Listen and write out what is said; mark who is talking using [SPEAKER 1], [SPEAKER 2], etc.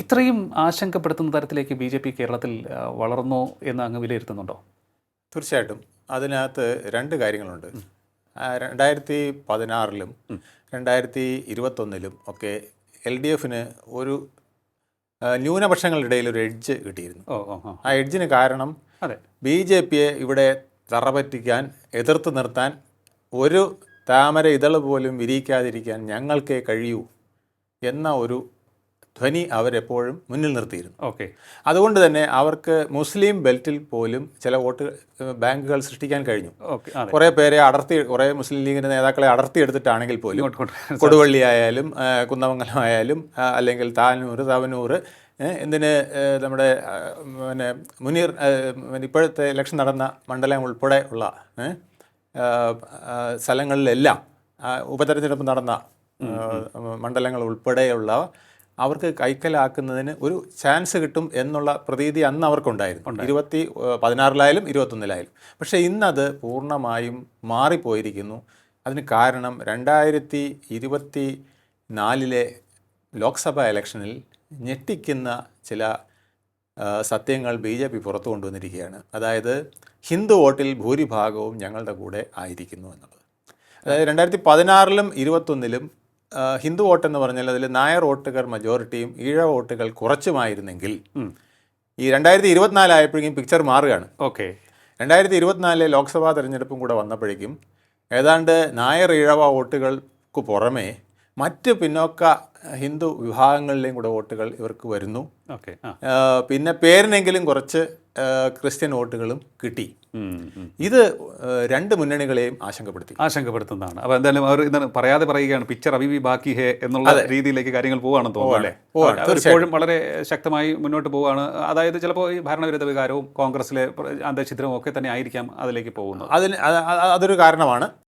[SPEAKER 1] ഇത്രയും ആശങ്കപ്പെടുത്തുന്ന തരത്തിലേക്ക് B J P കേരളത്തിൽ വളർന്നോ എന്ന് അങ്ങ് വിലയിരുത്തുന്നുണ്ടോ?
[SPEAKER 2] തീർച്ചയായിട്ടും. അതിനകത്ത് രണ്ട് കാര്യങ്ങളുണ്ട്. രണ്ടായിരത്തി പതിനാറിലും രണ്ടായിരത്തി ഇരുപത്തൊന്നിലും ഒക്കെ എൽ ഡി എഫിന് ഒരു ന്യൂനപക്ഷങ്ങളുടെ ഇടയിൽ ഒരു എഡ്ജ് കിട്ടിയിരുന്നു.
[SPEAKER 1] ആ
[SPEAKER 2] എഡ്ജിന് കാരണം
[SPEAKER 1] അതെ.
[SPEAKER 2] ബി ജെ പിയെ ഇവിടെ തറപറ്റിക്കാൻ എതിർത്ത് നിർത്താൻ ഒരു താമര ഇതൾ പോലും വിരിയിക്കാതിരിക്കാൻ ഞങ്ങൾക്കേ കഴിയൂ എന്ന ഒരു ധ്വനി അവരെപ്പോഴും മുന്നിൽ നിർത്തിയിരുന്നു.
[SPEAKER 1] ഓക്കെ.
[SPEAKER 2] അതുകൊണ്ട് തന്നെ അവർക്ക് മുസ്ലിം ബെൽറ്റിൽ പോലും ചില വോട്ട് ബാങ്കുകൾ സൃഷ്ടിക്കാൻ കഴിഞ്ഞു. കുറേ പേരെ അടർത്തി കുറേ മുസ്ലിം ലീഗിന്റെ നേതാക്കളെ അടർത്തിയെടുത്തിട്ടാണെങ്കിൽ പോലും കൊടുവള്ളി ആയാലും കുന്നമംഗലം ആയാലും അല്ലെങ്കിൽ താനൂർ തവനൂർ എന്തിന് നമ്മുടെ പിന്നെ മുനീർ ഇപ്പോഴത്തെ ഇലക്ഷൻ നടന്ന മണ്ഡലം ഉൾപ്പെടെ ഉള്ള സ്ഥലങ്ങളിലെല്ലാം ഉപതെരഞ്ഞെടുപ്പ് നടന്ന മണ്ഡലങ്ങൾ ഉൾപ്പെടെയുള്ള അവർക്ക് കൈക്കലാക്കുന്നതിന് ഒരു ചാൻസ് കിട്ടും എന്നുള്ള പ്രതീതി അന്ന് അവർക്കുണ്ടായിരുന്നു. ഇരുപത്തി പതിനാറിലായാലും ഇരുപത്തൊന്നിലായാലും. പക്ഷേ ഇന്നത് പൂർണമായും മാറിപ്പോയിരിക്കുന്നു. അതിന് കാരണം രണ്ടായിരത്തി ഇരുപത്തി നാലിലെ ലോക്സഭാ ഇലക്ഷനിൽ ഞെട്ടിക്കുന്ന ചില സത്യങ്ങൾ ബി ജെ പി പുറത്തു കൊണ്ടുവന്നിരിക്കുകയാണ്. അതായത് ഹിന്ദു വോട്ടിൽ ഭൂരിഭാഗവും ഞങ്ങളുടെ കൂടെ ആയിരിക്കുന്നു എന്നുള്ളത്. അതായത് രണ്ടായിരത്തി പതിനാറിലും ഇരുപത്തൊന്നിലും ഹിന്ദു വോട്ട് എന്ന് പറഞ്ഞാൽ അതിൽ നായർ വോട്ടുകൾ മജോറിറ്റിയും ഈഴ വോട്ടുകൾ കുറച്ചുമായിരുന്നെങ്കിൽ ഈ രണ്ടായിരത്തി ഇരുപത്തിനാലായപ്പോഴേക്കും പിക്ചർ മാറുകയാണ്.
[SPEAKER 1] ഓക്കെ.
[SPEAKER 2] രണ്ടായിരത്തി ഇരുപത്തിനാലിലെ ലോക്സഭാ തെരഞ്ഞെടുപ്പും കൂടെ വന്നപ്പോഴേക്കും ഏതാണ്ട് നായർ ഈഴവ വോട്ടുകൾക്ക് പുറമേ മറ്റ് പിന്നോക്ക ഹിന്ദു വിഭാഗങ്ങളിലെയും കൂടെ വോട്ടുകൾ ഇവർക്ക് വരുന്നു. പിന്നെ പേരിനെങ്കിലും കുറച്ച് ക്രിസ്ത്യൻ വോട്ടുകളും കിട്ടി. ഇത് രണ്ട് മുന്നണികളെയും ആശങ്കപ്പെടുത്തി.
[SPEAKER 1] ആശങ്കപ്പെടുത്തുന്നതാണ്. അപ്പോൾ എന്തായാലും അവർ പറയാതെ പറയുകയാണ് പിക്ചർ അബിബി ബാക്കി ഹേ എന്നുള്ള രീതിയിലേക്ക് കാര്യങ്ങൾ പോവുകയാണെന്ന് തോന്നുന്നു ഇപ്പോഴും വളരെ ശക്തമായി മുന്നോട്ട് പോവുകയാണ് അതായത് ചിലപ്പോൾ ഈ ഭരണവിരുദ്ധ വികാരവും കോൺഗ്രസിലെ അന്തഛിദ്രവും ഒക്കെ തന്നെ ആയിരിക്കാം അതിലേക്ക് പോകുന്നത്.
[SPEAKER 2] അതിന് അതൊരു കാരണമാണ്.